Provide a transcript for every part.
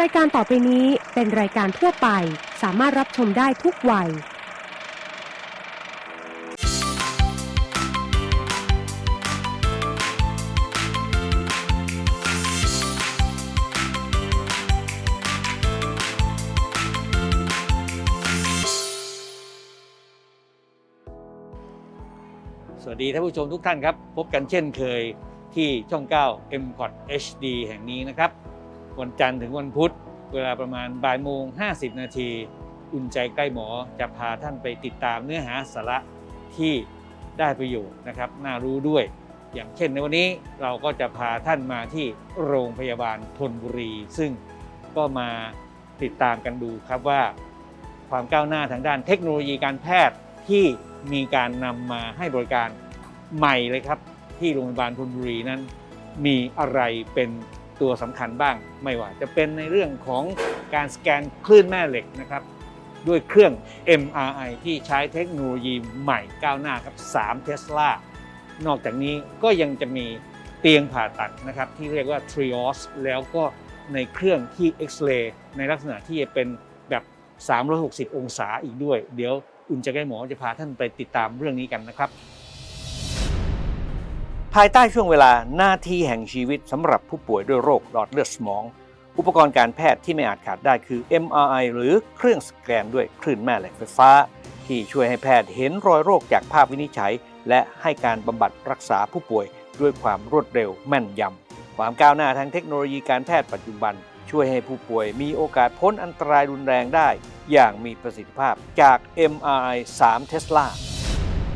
รายการต่อไปนี้เป็นรายการทั่วไป สามารถรับชมได้ทุกวัย สวัสดีท่านผู้ชมทุกท่านครับ พบกันเช่นเคยที่ช่อง 9 m c o t HD แห่งนี้นะครับ วันจันทร์ถึงวันพุธ เวลาประมาณบ่ายโมง 50 นาที อุ่นใจใกล้หมอจะพาท่านไปติดตามเนื้อหาสาระที่ได้ประโยชน์นะครับ น่ารู้ด้วย อย่างเช่นในวันนี้เราก็จะพาท่านมาที่โรงพยาบาลธนบุรี ซึ่งก็มาติดตามกันดูครับว่า ความก้าวหน้าทางด้านเทคโนโลยีการแพทย์ที่มีการนำมาให้บริการใหม่เลยครับ ที่โรงพยาบาลธนบุรีนั้น มีอะไรเป็น ตัวสำคัญบ้าง ไม่ว่าจะเป็นในเรื่องของการสแกนคลื่นแม่เหล็กนะครับด้วยเครื่อง MRI ที่ใช้เทคโนโลยีใหม่ก้าวหน้าครับ3เทสลานอกจากนี้ก็ยังจะมีเตียงผ่าตัดนะครับที่เรียกว่า Trios แล้วก็ในเครื่องที่เอ็กซเรย์ในลักษณะที่จะเป็นแบบ 360 องศาอีกด้วย เดี๋ยวอุ่นใจใกล้หมอจะพาท่านไปติดตามเรื่องนี้กันนะครับ ภายใต้ช่วงเวลาหน้าที่แห่งชีวิตสำหรับผู้ป่วยด้วยโรคหลอดเลือดสมอง อุปกรณ์การแพทย์ที่ไม่อาจขาดได้คือ MRI หรือเครื่องสแกนด้วยคลื่นแม่เหล็กไฟฟ้า ที่ช่วยให้แพทย์เห็นรอยโรคจากภาพวินิจฉัย และให้การบำบัดรักษาผู้ป่วยด้วยความรวดเร็วแม่นยำ ความก้าวหน้าทางเทคโนโลยีการแพทย์ปัจจุบัน ช่วยให้ผู้ป่วยมีโอกาสพ้นอันตรายรุนแรงได้ อย่างมีประสิทธิภาพจาก MRI 3 Tesla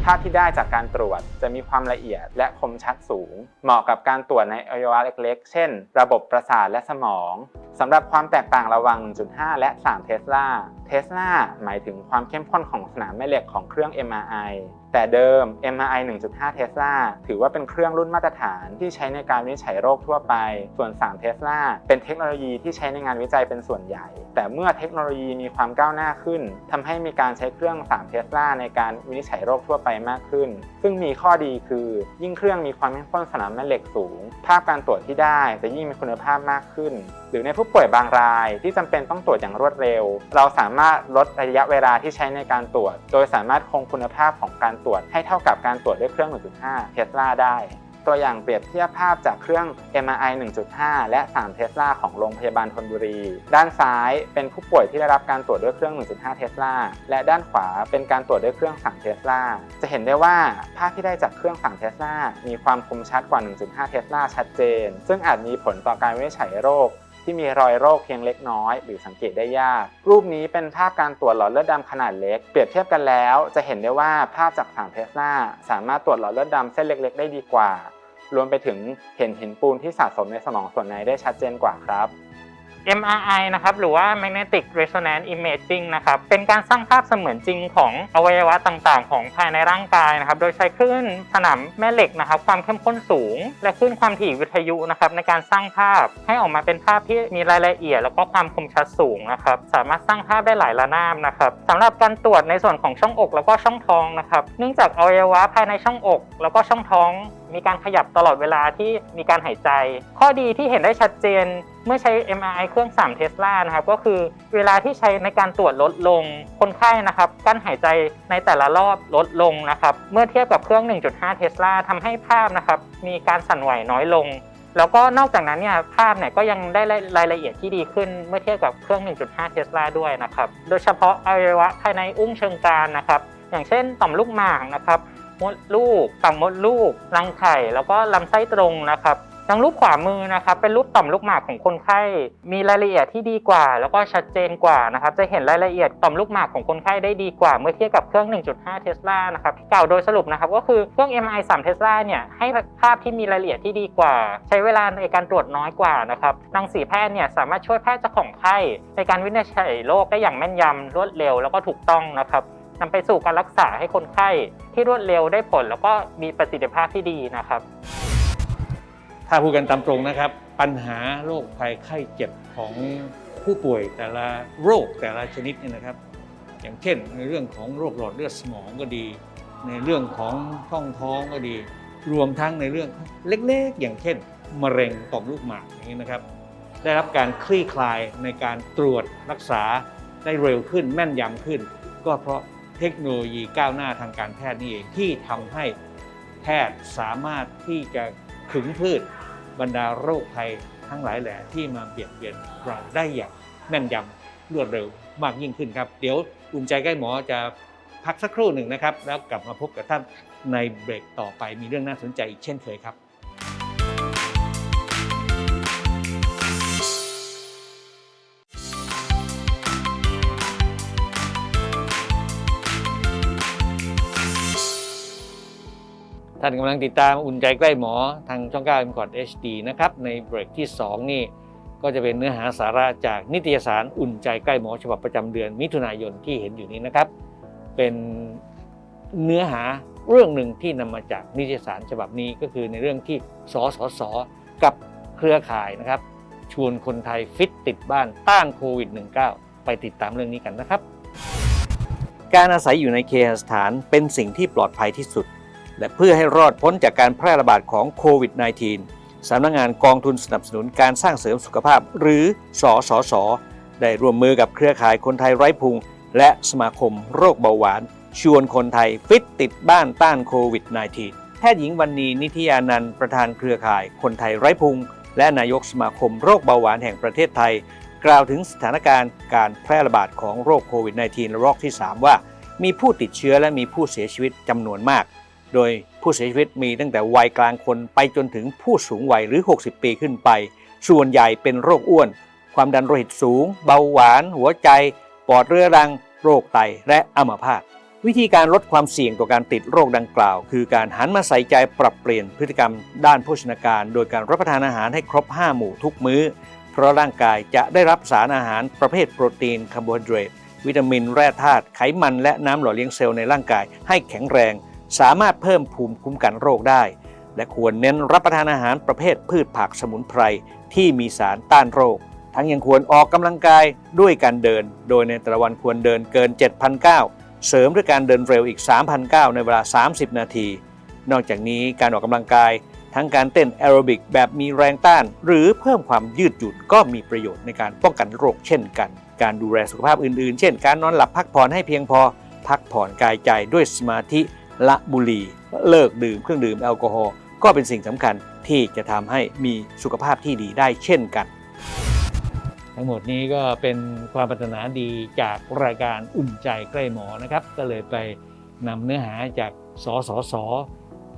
ภาพที่ได้จากการตรวจจะมีความละเอียดและคมชัดสูง เหมาะกับการตรวจในอวัยวะเล็กๆ เช่น ระบบประสาทและสมองสำหรับความแตกต่างระหว่าง 1.5 และ 3 เทสลาเทสลาหมายถึงความเข้มข้นของสนามแม่เหล็กของเครื่อง MRI แต่เดิม MRI 1.5 เทสลาถือว่าเป็นเครื่องรุ่นมาตรฐานที่ใช้ในการวินิจฉัยโรคทั่วไป ส่วน3เทสลาเป็นเทคโนโลยีที่ใช้ในงานวิจัยเป็นส่วนใหญ่ แต่เมื่อเทคโนโลยีมีความก้าวหน้าขึ้นทำให้มีการใช้เครื่อง3เทสลาในการวินิจฉัยโรคทั่วไปมากขึ้น ซึ่งมีข้อดีคือ ยิ่งเครื่องมีความเข้มข้นสนามแม่เหล็กสูง ภาพการตรวจที่ได้จะยิ่งมีคุณภาพมากขึ้น หรือในผู้ป่วยบางรายที่จำเป็นต้องตรวจอย่างรวดเร็ว เราสามารถลดระยะเวลาที่ใช้ในการตรวจ โดยสามารถคงคุณภาพของการตรวจให้เท่ากับการตรวจด้วยเครื่อง 1.5 เทสลาได้ ตัวอย่างเปรียบเทียบภาพจากเครื่อง MRI 1.5 และ 3 เทสลาของโรงพยาบาลธนบุรี ด้านซ้ายเป็นผู้ป่วยที่ได้รับการตรวจด้วยเครื่อง 1.5 เทสลาและด้านขวาเป็นการตรวจด้วยเครื่อง 3 เทสลาจะเห็นได้ว่าภาพที่ได้จากเครื่อง 3 เทสลามีความคมชัดกว่า 1.5 เทสลาชัดเจน ซึ่งอาจมีผลต่อการวินิจฉัยโรค ที่มีรอยโรคเพียงเล็กน้อย หรือสังเกตได้ยาก รูปนี้เป็นภาพการตรวจหลอดเลือดดำขนาดเล็ก เปรียบเทียบกันแล้ว จะเห็นได้ว่าภาพจาก3เทสลาสามารถตรวจหลอดเลือดดำเส้นเล็ก ๆ ได้ดีกว่า รวมไปถึงเห็นหินปูนที่สะสมในสมองส่วนในได้ชัดเจนกว่าครับ MRI นะครับหรือว่า Magnetic Resonance Imaging นะครับเป็นการสร้างภาพเสมือนจริงของอวัยวะต่างๆ ของภายในร่างกายนะครับโดยใช้คลื่นสนามแม่เหล็กนะครับความเข้มข้นสูง และคลื่นความถี่วิทยุนะครับในการสร้างภาพให้ออกมาเป็นภาพที่มีรายละเอียด แล้วก็ความคมชัดสูงนะครับสามารถสร้างภาพได้หลายระนาบนะครับสำหรับการตรวจในส่วนของช่องอกแล้วก็ช่องท้องนะครับเนื่องจากอวัยวะภายในช่องอก แล้วก็ช่องท้องมีการขยับตลอดเวลาที่มีการหายใจ ข้อดีที่เห็นได้ชัดเจนเมื่อใช้ MRI เครื่อง3เทสลานะครับก็คือเวลาที่ใช้ในการตรวจลดลงคนไข้นะครับกั้นหายใจในแต่ละรอบลดลงนะครับเมื่อเทียบกับเครื่อง 1.5เทสลาทำให้ภาพนะครับมีการสั่นไหวน้อยลง แล้วก็นอกจากนั้นเนี่ยภาพเนี่ยก็ยังได้รายละเอียดที่ดีขึ้นเมื่อเทียบกับเครื่อง 1.5เทสลาด้วยนะครับโดยเฉพาะอวัยวะภายในอุ้งเชิงกรานนะครับอย่างเช่นต่อมลูกหมากนะครับ มดลูกต่อมมดลูกรังไข่แล้วก็ลำไส้ตรงนะครับทางรูปขวามือนะครับเป็นรูปต่อมลูกหมากของคนไข้ มีรายละเอียดที่ดีกว่า แล้วก็ชัดเจนกว่านะครับจะเห็นรายละเอียดต่อมลูกหมากของคนไข้ได้ดีกว่า เมื่อเทียบกับเครื่อง 1.5 เทสลานะครับกล่าวโดยสรุปนะครับก็คือเครื่อง MI 3 เทสลาเนี่ยให้ภาพที่มีรายละเอียดที่ดีกว่า ใช้เวลาในการตรวจน้อยกว่านะครับรังสีแพทย์เนี่ยสามารถช่วยแพทย์เจ้าของไข้ในการวินิจฉัยโรคได้อย่างแม่นยำรวดเร็วแล้วก็ถูกต้องนะครับ นำไปสู่การรักษาให้คนไข้ที่รวดเร็วได้ผล แล้วก็มีประสิทธิภาพที่ดีนะครับ ถ้าพูดกันตามตรงนะครับ ปัญหาโรคภัยไข้เจ็บของผู้ป่วยแต่ละโรคแต่ละชนิดเนี่ยนะครับ อย่างเช่นในเรื่องของโรคหลอดเลือดสมองก็ดี ในเรื่องของช่องท้องก็ดี รวมทั้งในเรื่องเล็กๆ อย่างเช่น มะเร็งต่อมลูกหมากอย่างนี้นะครับ ได้รับการคลี่คลายในการตรวจรักษาได้เร็วขึ้นแม่นยำขึ้น ก็เพราะ เทคโนโลยีก้าวหน้าทางการแพทย์นี่เองที่ทำให้แพทย์สามารถที่จะขึงพืชบรรดาโรคภัยทั้งหลายแหล่ที่มาเบียดเบียนเราได้อย่างแม่นยำรวดเร็วมากยิ่งขึ้นครับ เดี๋ยวอุ่นใจใกล้หมอจะพักสักครู่หนึ่งนะครับ แล้วกลับมาพบกับท่านในเบรกต่อไปมีเรื่องน่าสนใจอีกเช่นเคยครับ ท่านกำลังติดตามอุ่นใจใกล้หมอทางช่อง9 m c o t HD นะครับ ในเบรกที่ 2 นี่ ก็จะเป็นเนื้อหาสาระจากนิตยสารอุ่นใจใกล้หมอฉบับประจำเดือนมิถุนายนที่เห็นอยู่นี้นะครับ เป็นเนื้อหาเรื่องหนึ่งที่นำมาจากนิตยสารฉบับนี้ก็คือในเรื่องที่สสสกับเครือข่ายนะครับ ชวนคนไทยฟิตติดบ้านต้านโควิด -19 ไปติดตามเรื่องนี้กันนะครับ การอาศัยอยู่ในเคหสถานเป็นสิ่งที่ปลอดภัยที่สุด และเพื่อให้รอดพ้นจากการแพร่ระบาดของโควิด -19 สำนักงานกองทุนสนับสนุนการสร้างเสริมสุขภาพ หรือสอสสได้ร่วมมือกับเครือข่ายคนไทยไร้พุง และสมาคมโรคเบาหวาน ชวนคนไทยฟิตติดบ้านต้านโควิด -19 แพทย์หญิงวันนีนิธิยานันท์ประธานเครือข่ายคนไทยไร้พุง และนายกสมาคมโรคเบาหวานแห่งประเทศไทย กล่าวถึงสถานการณ์การแพร่ระบาดของโรคโควิด -19 ระลอกที่ 3 ว่า มีผู้ติดเชื้อและมีผู้เสียชีวิตจำนวนมาก โดยผู้เสียชีวิตมีตั้งแต่วัยกลางคนไปจนถึงผู้สูงวัยหรือ 60 ปีขึ้นไป ส่วนใหญ่เป็นโรคอ้วน ความดันโลหิตสูง เบาหวาน หัวใจ ปอดเรื้อรัง โรคไต และอัมพาต วิธีการลดความเสี่ยงต่อการติดโรคดังกล่าว คือการหันมาใส่ใจปรับเปลี่ยนพฤติกรรมด้านโภชนาการ โดยการรับประทานอาหารให้ครบ 5 หมู่ทุกมื้อ เพราะร่างกายจะได้รับสารอาหารประเภทโปรตีนคาร์โบไฮเดรตวิตามินแร่ธาตุไขมันและน้ำหล่อเลี้ยงเซลล์ในร่างกายให้แข็งแรง สามารถเพิ่มภูมิคุ้มกันโรคได้ และควรเน้นรับประทานอาหารประเภทพืชผักสมุนไพรที่มีสารต้านโรค ทั้งยังควรออกกำลังกายด้วยการเดิน โดยในแต่ละวันควรเดินเกิน 7,000ก้าวเสริมด้วยการเดินเร็วอีก 3,000ก้าวในเวลา 30 นาที นอกจากนี้การออกกำลังกาย ทั้งการเต้นแอโรบิกแบบมีแรงต้าน หรือเพิ่มความยืดหยุ่นก็มีประโยชน์ในการป้องกันโรคเช่นกันการดูแลสุขภาพอื่นๆ เช่น การนอนหลับพักผ่อนให้เพียงพอ พักผ่อนกายใจด้วยสมาธิ ละบุหรี่เลิกดื่มเครื่องดื่มแอลกอฮอล์ก็เป็นสิ่งสำคัญที่จะทำให้มีสุขภาพที่ดีได้เช่นกัน ทั้งหมดนี้ก็เป็นความปรารถนาดีจากรายการอุ่นใจใกล้หมอนะครับ ก็เลยไปนำเนื้อหาจากสสส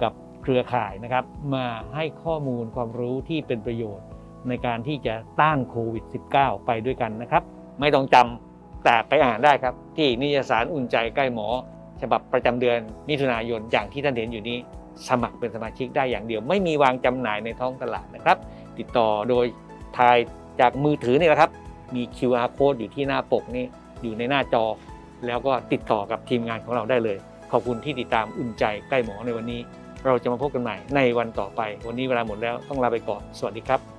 กับเครือข่ายนะครับ มาให้ข้อมูลความรู้ที่เป็นประโยชน์ในการที่จะต้านโควิด -19 ไปด้วยกันนะครับ ไม่ต้องจำแต่ไปอ่านได้ครับ ที่นิยสารอุ่นใจใกล้หมอ ฉบับประจำเดือนมิถุนายนอย่างที่ท่านเห็นอยู่นี้สมัครเป็นสมาชิกได้อย่างเดียว ไม่มีวางจำหน่ายในท้องตลาดนะครับ ติดต่อโดยทายจากมือถือนี่แหละครับ มี QR code อยู่ที่หน้าปกนี่อยู่ในหน้าจอ แล้วก็ติดต่อกับทีมงานของเราได้เลย ขอบคุณที่ติดตามอุ่นใจใกล้หมอในวันนี้ เราจะมาพบกันใหม่ในวันต่อไป วันนี้เวลาหมดแล้วต้องลาไปก่อน สวัสดีครับ